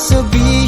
subir.